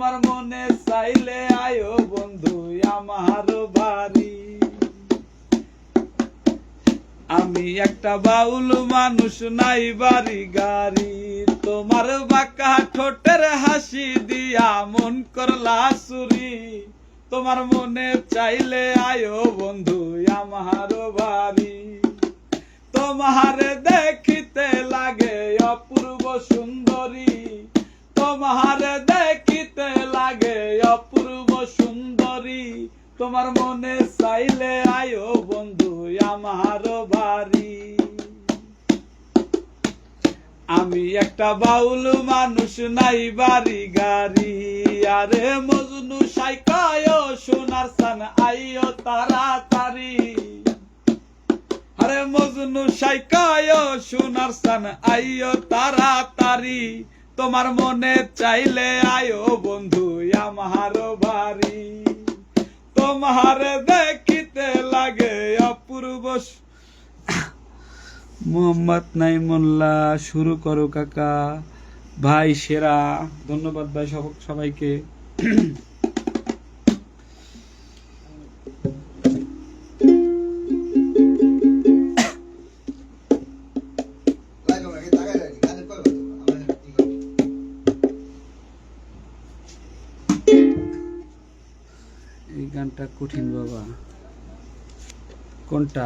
তোমার মনে চাইলে আয়ো বন্ধু, আমার বাড়ি। আমি একটা বাউল মানুষ, নাই বাড়ি গাড়ি। তোমার বাঁকা ঠোঁটের হাসি দিয়া মন করলা চুরি তোমার মনে চাইলে আয়ো বন্ধু, আমার বাড়ি। তোমার দেখিতে লাগে অপূর্ব সুন্দরী। তোমার তোমার মনে চাইলে আয়ো বন্ধু, আমার বাড়ি। আমি একটা বাউল মানুষ, নাই বাড়ি গাড়ি। আরে মজনু সাইকায় সোনার সান আইও তাড়াতাড়ি। আরে মজনু সাইকায় সোনার সান আইও তাড়াতাড়ি। তোমার মনে চাইলে আয়ো বন্ধু, আমার বাড়ি। তোমার দেখিতে লাগে অপূর্ব মোহাম্মদ নাইমুল্লাহ, শুরু করো কাকা। ভাই সেরা, ধন্যবাদ ভাই সব- সবাইকে। এই গানটা কঠিন বাবা। কোনটা?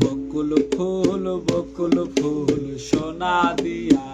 বকুল ফুল বকুল ফুল সোনা দিয়া।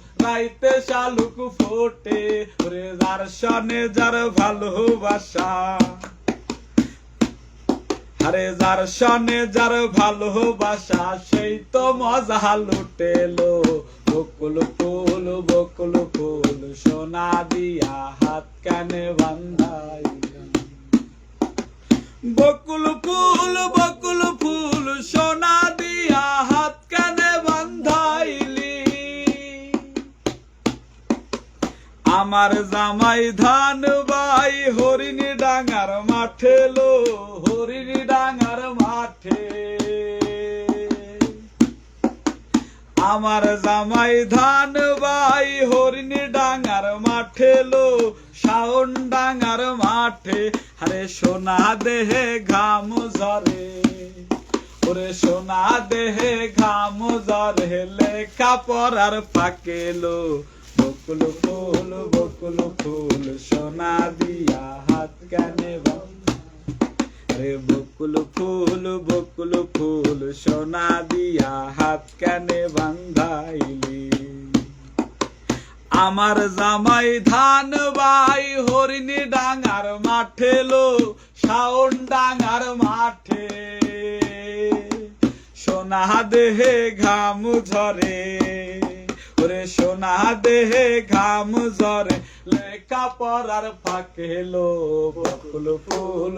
রাইতে শালুক ফোটে। রে যার সনে যার ভালোবাসা। আরে যার সনে যার ভালোবাসা, সেই তো মজা লুটেলো। বকুল ফুল বকুল ফুল, সোনা দিয়া হাত কানে বান্ধাই বকুল ফুল, বকুল আমার জামাই ধান বাই, হরিণী ডাঙার মাঠে লো, হরিণী ডাঙার মাঠে। আমার জামাই ধান বাই, হরিণী ডাঙার মাঠে লো, শাওন ডাঙার মাঠে। আরে সোনা দেহে ঘাম ঝরে, ওরে সোনা দেহে ঘাম ঝরে, লেখা পড়ার ফাঁকে লো। বকুল ফুল বকুল ফুল, সোনা দিয়া হাত কানে রে বকুল ফুল বকুল ফুল, সোনা দিয়া হাত কানে বান্ধাইলি। আমার জামাই ধান বাই, হরিণী ডাঙার মাঠে লো, শাওন ডাঙার মাঠে। সোনা দেহে ঘাম ঝরে। ওরে সোনা দেহে ঘাম জরে লেখা পড়ার ফাঁকে লো বকুল ফুল।